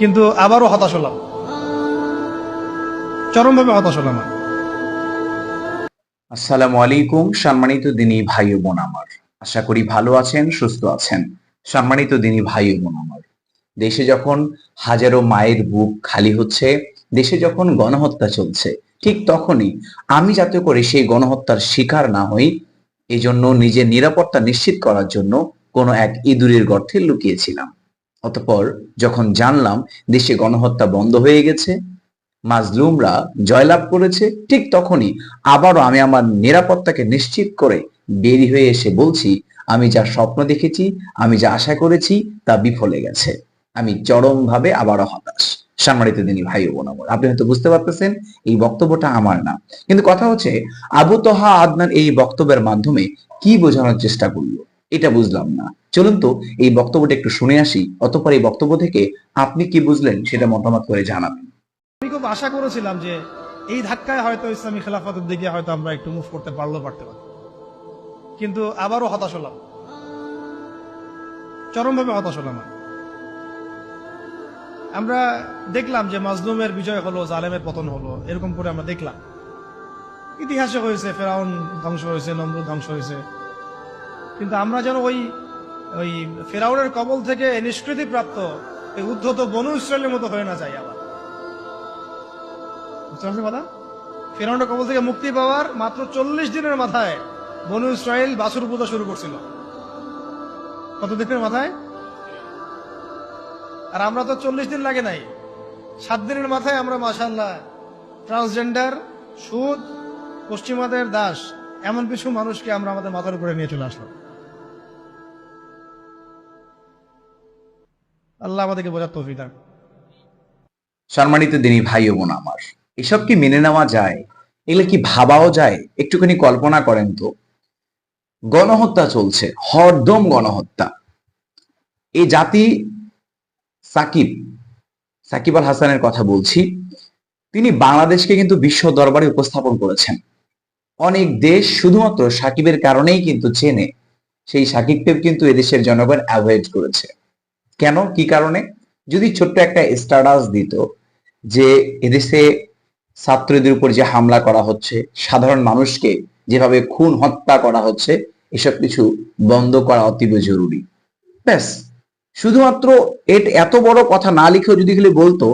কিন্তু আবারও হতাশ হলাম। চরমভাবে হতাশ হলাম। আসসালামু আলাইকুম, সম্মানিত দিনী ভাই বোন আমার। আশা করি ভালো আছেন, সুস্থ আছেন। সম্মানিত দিনী ভাই বোন আমার, দেশে যখন হাজারো মায়ের বুক খালি হচ্ছে, দেশে যখন গণহত্যা চলছে, ঠিক তখনই আমি যাতে করে সেই গণহত্যার শিকার না হই, এজন্য নিজের নিরাপত্তা নিশ্চিত করার জন্য কোনো এক ইঁদুরের গর্তে লুকিয়েছিলাম। অতঃপর যখন জানলাম দেশে গণহত্যা বন্ধ হয়ে গেছে, মাজলুমরা জয়লাভ করেছে, ঠিক তখনই আবারও আমি আমার নিরাপত্তাকে নিশ্চিত করে দেরি হয়ে এসে বলছি, আমি যা স্বপ্ন দেখেছি, আমি যা আশা করেছি, তা বিফলে গেছে। আমি চরমভাবে আবারও হতাশ। সম্মানিত দিনী ভাই ও বোন আপনি হয়তো বুঝতে পারতেছেন, এই বক্তব্যটা আমার না। কিন্তু কথা হচ্ছে, আবু তোহা আদনান এই বক্তব্যের মাধ্যমে কি বোঝানোর চেষ্টা করল, এটা বুঝলাম না। চলুন তো এই বক্তব্যটা একটু শুনে আসি, অতঃপর এই বক্তব্য থেকে আপনি কি বুঝলেন সেটা মতামত করে জানাবেন। আমি খুব আশা করেছিলাম যে এই ধাক্কায় হয়তো ইসলামী খেলাফতের দিকে হয়তো আমরা একটু মুভ করতে পারলেও পারতে পারি কিন্তু আবারও হতাশ হলাম। চরমভাবে হতাশ হলাম আমরা দেখলাম যে মাজলুমের বিজয় হলো, জালেমের পতন হলো, এরকম করে আমরা দেখলাম। ইতিহাসে হয়েছে, ফেরাউন ধ্বংস হয়েছে, নমরুদ ধ্বংস হয়েছে। কিন্তু আমরা যেন ওই ওই ফেরাউনের কবল থেকে নিষ্কৃতি প্রাপ্ত এই উদ্ধত বনু ইসরায়েলের মতো হয়ে না যায় আবার। বুঝতে কথা? ফেরাউনের কবল থেকে মুক্তি পাওয়ার মাত্র চল্লিশ দিনের মাথায় বনু ইসরায়েল বাসুর পূজা শুরু করছিল। কত দিনের মাথায়? আর আমরা তো চল্লিশ দিন লাগে নাই। সাত দিনের মাথায় আমরা মাসাল্লাহ ট্রান্সজেন্ডার, সুদ, পশ্চিমাদের দাস, এমন কিছু মানুষকে আমরা আমাদের মাথার উপরে নিয়ে চলে আসলাম। আল্লাহ আমাদেরকে বোঝার তৌফিক দান সম্মানিত দিনী ভাই বোন আমার, এসব কি মেনে নেওয়া যায়? এগুলো কি ভাবাও যায়? একটুখানি কল্পনা করেন তো। গণহত্যা চলছে, হরদম গণহত্যা। এই জাতি সাকিব সাকিব আল হাসানের কথা বলছি, তিনি বাংলাদেশকে কিন্তু বিশ্ব দরবারে উপস্থাপন করেছেন। অনেক দেশ শুধুমাত্র সাকিবের কারণেই কিন্তু চেনে, সেই সাকিবকে কিন্তু এদেশের জনগণ অ্যাভয়েড করেছে। কেন? কি কারণে? যদি ছোট্ট একটা স্ট্যাটাস দিত, যে এদেশে ছাত্রদের উপর যে হামলা করা হচ্ছে, সাধারণ মানুষকে যেভাবে খুন, হত্যা করা হচ্ছে, এসব কিছু বন্ধ করা অতীব জরুরি। ব্যাস। শুধুমাত্র এট এত বড় কথা না লিখেও যদি খালি বলতো,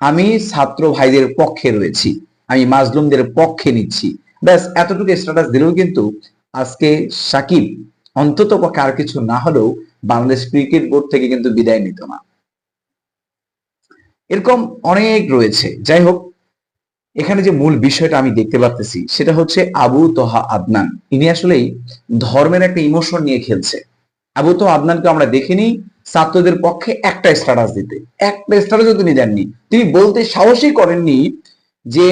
আমি ছাত্র ভাইদের পক্ষে রয়েছি, আমি মাজলুমদের পক্ষে নিচ্ছি। ব্যাস, এতটুকু স্ট্যাটাস দিলেও কিন্তু আজকে সাকিব অন্তত পক্ষে আর কিছু না হলেও বাংলাদেশ ক্রিকেট বোর্ড থেকে কিন্তু বিদায় নিত না। এরকম অনেক রয়েছে। যাই হোক, এখানে যে মূল বিষয়টা আমি দেখতে পাচ্ছি সেটা হচ্ছে আবু তোহা আদনান। ইনি আসলেই ধর্মের একটা ইমোশন নিয়ে খেলছে। আবু তো আদনানকে আমরা দেখিনি ছাত্রদের পক্ষে একটা স্ট্যাটাস দিতে। একটা স্ট্যাটাসও তিনি দেননি। তিনি বলতে সাহসই করেননি যে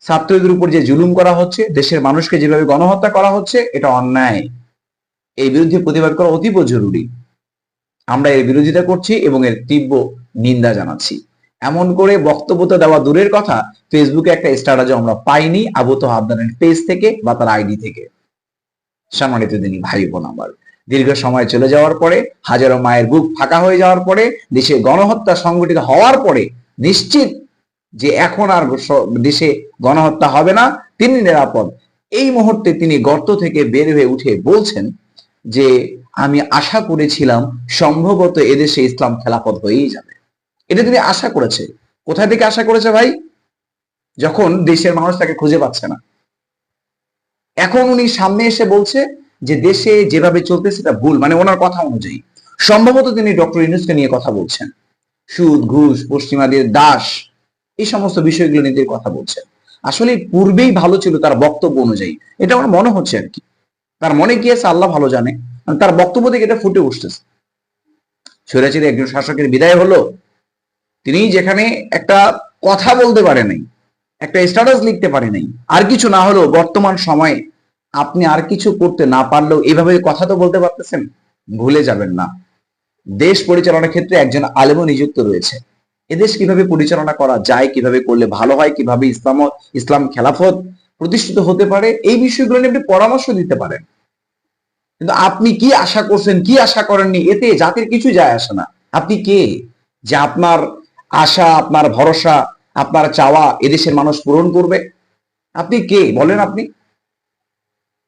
ছাত্রদের উপর যে জুলুম করা হচ্ছে, দেশের মানুষকে যেভাবে গণহত্যা করা হচ্ছে, এটা অন্যায়। এই বিরুদ্ধে প্রতিবাদ করা অতীব জরুরি। আমরা এর বিরোধিতা করছি এবং এর তীব্র নিন্দা জানাচ্ছি। এমন করে বক্তব্য তো দেওয়া দূরের কথা ফেসবুকে একটা স্ট্যাটাস আমরা পাইনি আবু তো আবদানের পেজ থেকে বা তার আইডি থেকে। সম্মানিত দিনী ভাই বোন আমার, দীর্ঘ সময় চলে যাওয়ার পরে, হাজারো মায়ের বুক ফাঁকা হয়ে যাওয়ার পরে, দেশে গণহত্যা সংগঠিত হওয়ার পরে নিশ্চিত যে এখন আর দেশে গণহত্যা হবে না, তিনি নিরাপদ। এই মুহূর্তে তিনি গর্ত থেকে বের হয়ে উঠে বলছেন যে আমি আশা করেছিলাম সম্ভবত এদেশে ইসলাম খেলাফত হয়েই যাবে। এটা তিনি আশা করেছে। কোথায় থেকে আশা করেছে ভাই? যখন দেশের মানুষ তাকে খুঁজে পাচ্ছে না। এখন উনি সামনে এসে বলছে যে দেশে যেভাবে চলতে সেটা ভুল মানে ওনার কথা অনুযায়ী। সম্ভবত তিনি ডক্টর ইউনুসকে নিয়ে কথা বলছেন। সুদ, ঘুষ, পশ্চিমাদের দাস, এই সমস্ত বিষয়গুলো নিয়ে কথা বলছেন। আসলে পূর্বেই ভালো ছিল তার বক্তব্য অনুযায়ী। এটা আমার মনে হচ্ছে আর কি। তার মনে কি আছে? আল্লাহ ভালো জানে। তার বক্তব্য থেকে এটা ফুটে উঠতেছে। স্বৈরাচারী একজন শাসকের বিদায় হলো, তিনি যেখানে একটা কথা বলতে পারে নাই, একটা স্ট্যাটাস লিখতে পারে নাই, আর কিছু না হলেও বর্তমান সময়ে আপনি আর কিছু করতে না পারলেও এভাবে কথা তো বলতে পারতেছেন, ভুলে যাবেন না। দেশ পরিচালনার ক্ষেত্রে একজন আলেমও নিযুক্ত রয়েছে। এদেশ কীভাবে পরিচালনা করা যায়, কীভাবে করলে ভালো হয়, কীভাবে ইসলাম ইসলাম খেলাফত প্রতিষ্ঠিত হতে পারে, এই বিষয়গুলো নিয়ে আপনি পরামর্শ দিতে পারেন। কিন্তু আপনি কি আশা করছেন, কি আশা করেননি? এতে জাতির কিছু যায় আসে না। আপনি কে? যে আপনার আশা, আপনার ভরসা, আপনার চাওয়া এদেশের মানুষ পূরণ করবে? আপনি কে? বলেন আপনি।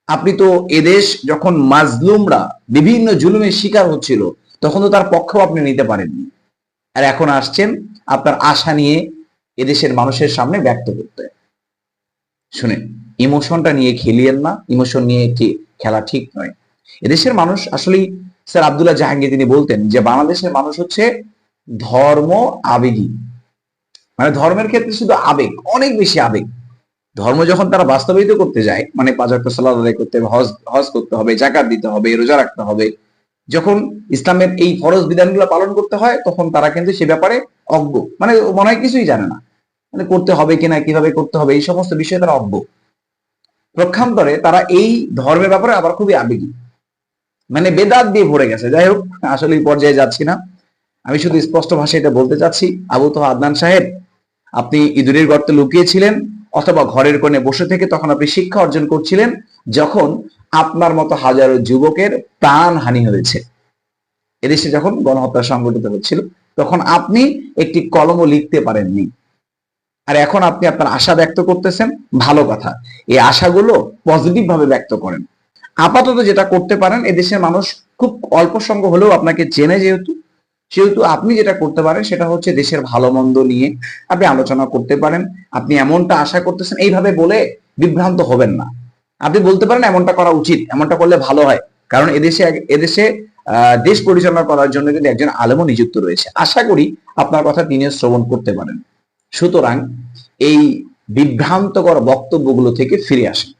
আপনি তো এদেশ যখন মাজলুমরা বিভিন্ন জুলুমের শিকার হচ্ছিল, তখন তো তার পক্ষও আপনি নিতে পারেননি। আর এখন আসছেন আপনার আশা নিয়ে এদেশের মানুষের সামনে ব্যক্ত করতে। শুনেন, ইমোশনটা নিয়ে খেলিয়েন না। ইমোশন নিয়ে খেলা ঠিক নয়। এদেশের মানুষ আসলেই স্যার আবদুল্লাহ জাহাঙ্গীর তিনি বলতেন যে বাংলাদেশের মানুষ হচ্ছে ধর্ম আবেগী। মানে ধর্মের ক্ষেত্রে শুধু আবেগ, অনেক বেশি আবেগ। ধর্ম যখন তারা বাস্তবায়িত করতে যায় মানে পাঁচ করতে হবে, হজ হজ করতে হবে, জাকাত দিতে হবে, রোজা রাখতে হবে, যখন ইসলামের এই ফরজ বিধানগুলো পালন করতে হয়, তখন তারা কিন্তু সে ব্যাপারে অজ্ঞ। মানে মনে হয় কিছুই জানে না। মানে করতে হবে কিনা, কীভাবে করতে হবে, এই সমস্ত বিষয়ে তারা অজ্ঞ। প্রক্ষান্তরে তারা এই ধর্মের ব্যাপারে আবার খুবই আবেগী। মানে বেদাত দিয়ে ভরে গেছে। যাই হোক, আসলে পর্যায়ে যাচ্ছি না। আমি শুধু স্পষ্ট ভাষায় এটা বলতে চাচ্ছি। আবু তো আদনান সাহেব, আপনি ইঁদুরের গর্তে লুকিয়েছিলেন অথবা ঘরের কোণে বসে থেকে তখন আপনি শিক্ষা অর্জন করছিলেন যখন আপনার মতো হাজারো যুবকের প্রাণ হানি হয়েছে। এদেশে যখন গণহত্যা সংগঠিত হচ্ছিল, তখন আপনি একটি কলমও লিখতে পারেননি। আর এখন আপনি আপনার আশা ব্যক্ত করতেছেন, ভালো কথা। এই আশাগুলো পজিটিভ ভাবে ব্যক্ত করেন। আপাতত যেটা করতে পারেন এদেশের মানুষ খুব অল্প সংখ্যক হলেও আপনাকে চেনে যেহেতু, সেহেতু আপনি যেটা করতে পারেন সেটা হচ্ছে দেশের ভালো মন্দ নিয়ে আপনি আলোচনা করতে পারেন। আপনি এমনটা আশা করতেছেন, এইভাবে বলে বিভ্রান্ত হবেন না। আপনি বলতে পারেন এমনটা করা উচিত, এমনটা করলে ভালো হয়। কারণ এদেশে এদেশে দেশ পরিচালনা করার জন্য কিন্তু একজন আলেমও নিযুক্ত রয়েছে। আশা করি আপনার কথা তিনি শ্রবণ করতে পারেন। সুতরাং এই বিভ্রান্তকর বক্তব্যগুলো থেকে ফিরে আসেন।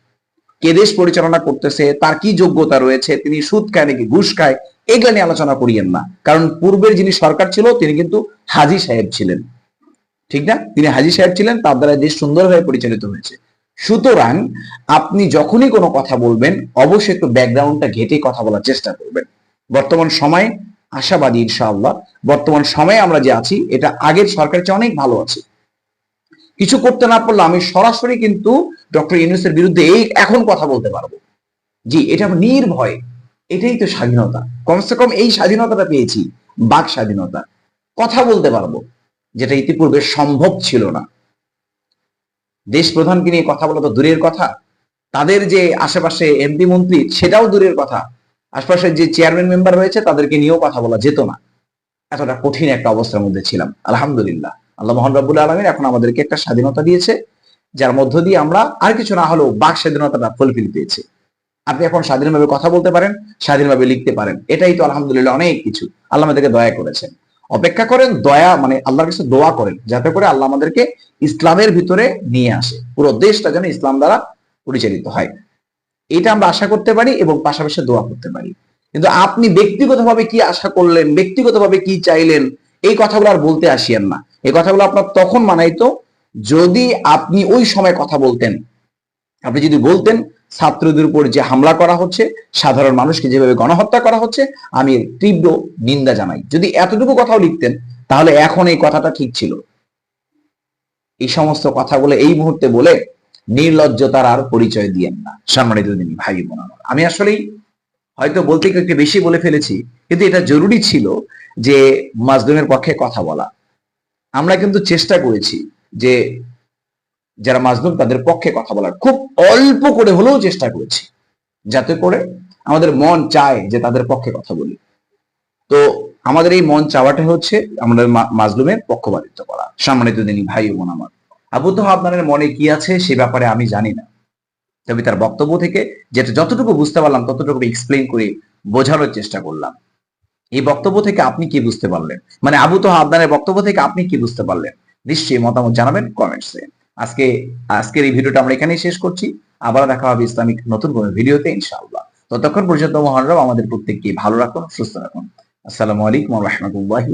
কে দেশ পরিচালনা করতেছে, তার কি যোগ্যতা রয়েছে, তিনি সুদ খায় নাকি ঘুষ খায়, এগুলো নিয়ে আলোচনা করিয়েন না। কারণ পূর্বের যিনি সরকার ছিল, তিনি কিন্তু হাজি সাহেব ছিলেন। ঠিক না? তিনি হাজি সাহেব ছিলেন, তার দ্বারা দেশ সুন্দরভাবে পরিচালিত হয়েছে। সুতরাং আপনি যখনই কোনো কথা বলবেন, অবশ্যই একটু ব্যাকগ্রাউন্ডটা ঘেটে কথা বলার চেষ্টা করবেন। বর্তমান সময়, আশাবাদী ইনশাআল্লাহ, বর্তমান সময়ে আমরা যে আছি, এটা আগের সরকারের চেয়ে অনেক ভালো আছে। কিছু করতে না পারলে আমি সরাসরি কিন্তু ডক্টর ইউনুসের বিরুদ্ধে এই এখন কথা বলতে পারব। জি, এটা নির্ভয়। এটাই তো স্বাধীনতা। কমসে কম এই স্বাধীনতাটা পেয়েছি, বাক স্বাধীনতা। কথা বলতে পারব, যেটা ইতিপূর্বে সম্ভব ছিল না। দেশ প্রধানকে নিয়ে কথা বলা তো দূরের কথা। তাদের যে আশেপাশে এমপি মন্ত্রী, সেটাও দূরের কথা। আশপাশের যে চেয়ারম্যান মেম্বার রয়েছে, তাদেরকে নিয়েও কথা বলা যেত না। এতটা কঠিন একটা অবস্থার মধ্যে ছিলাম। আলহামদুলিল্লাহ। আল্লাহ মোহান রব্বুল আলমিন এখন আমাদেরকে একটা স্বাধীনতা দিয়েছে, যার মধ্য দিয়ে আমরা আর কিছু না হলেও বাক স্বাধীনতাটা ফুলফিল পেয়েছি। আপনি এখন স্বাধীনভাবে কথা বলতে পারেন, স্বাধীনভাবে লিখতে পারেন। এটাই তো আলহামদুলিল্লাহ অনেক কিছু। আল্লাহ আমাদেরকে দয়া করেছেন। অপেক্ষা করেন, দয়া মানে আল্লাহর কাছে দোয়া করেন, যাতে করে আল্লাহ আমাদেরকে ইসলামের ভিতরে নিয়ে আসে। পুরো দেশটা যেন ইসলাম দ্বারা পরিচালিত হয়। এটা আমরা আশা করতে পারি এবং পাশাপাশি দোয়া করতে পারি। কিন্তু আপনি ব্যক্তিগতভাবে কি আশা করলেন, ব্যক্তিগতভাবে কি চাইলেন এই কথাগুলো আর বলতে আসিয়েন না। এই কথাগুলো আপনার তখন মানাইতো, যদি আপনি ওই সময় কথা বলতেন। আপনি যদি বলতেন, ছাত্রদের উপর যে হামলা করা হচ্ছে, সাধারণ মানুষকে যেভাবে গণহত্যা করা হচ্ছে, আমি তীব্র নিন্দা জানাই। যদি এতটুকু কথাও লিখতেন, তাহলে এখন এই কথাটা ঠিক ছিল। এই সমস্ত কথাগুলো এই মুহূর্তে বলে নির্লজ্জতার আর পরিচয় দিয়েন না, সম্মানিত ভাই বোন আমি আসলেই হয়তো বলতে একটু বেশি বলে ফেলেছি, কিন্তু এটা জরুরি ছিল যে মাজলুমের পক্ষে কথা বলা। আমরা কিন্তু চেষ্টা করেছি যে যারা মাজলুম তাদের পক্ষে কথা বলার। খুব অল্প করে হলেও চেষ্টা করেছি, যাতে করে আমাদের মন চায় যে তাদের পক্ষে কথা বলি। তো আমাদের এই মন চাওয়াটা হচ্ছে আমাদের মাজলুমের পক্ষপাতিত্ব করা। সম্মানিত দিনী ভাই বোন আমার। আবু তো আপনাদের মনে কি আছে সে ব্যাপারে আমি জানি না। তবে তার বক্তব্য থেকে যেটা যতটুকু বুঝতে পারলাম, ততটুকু এক্সপ্লেন করে বোঝানোর চেষ্টা করলাম। এই বক্তব্য থেকে আপনি কি বুঝতে পারলেন? মানে আবু তো আবদানের বক্তব্য থেকে আপনি কি বুঝতে পারলেন? নিশ্চয়ই মতামত জানাবেন কমেন্টসে আজকে, আজকের এই ভিডিওটা আমরা এখানেই শেষ করছি। আবার দেখা হবে ইসলামিক নতুন কোনো ভিডিওতে, ইনশাআল্লাহ। ততক্ষণ পর্যন্ত মহানরব আমাদের প্রত্যেককে ভালো রাখুন, সুস্থ রাখুন। আসসালামু আলাইকুম রহমতুল্লাহি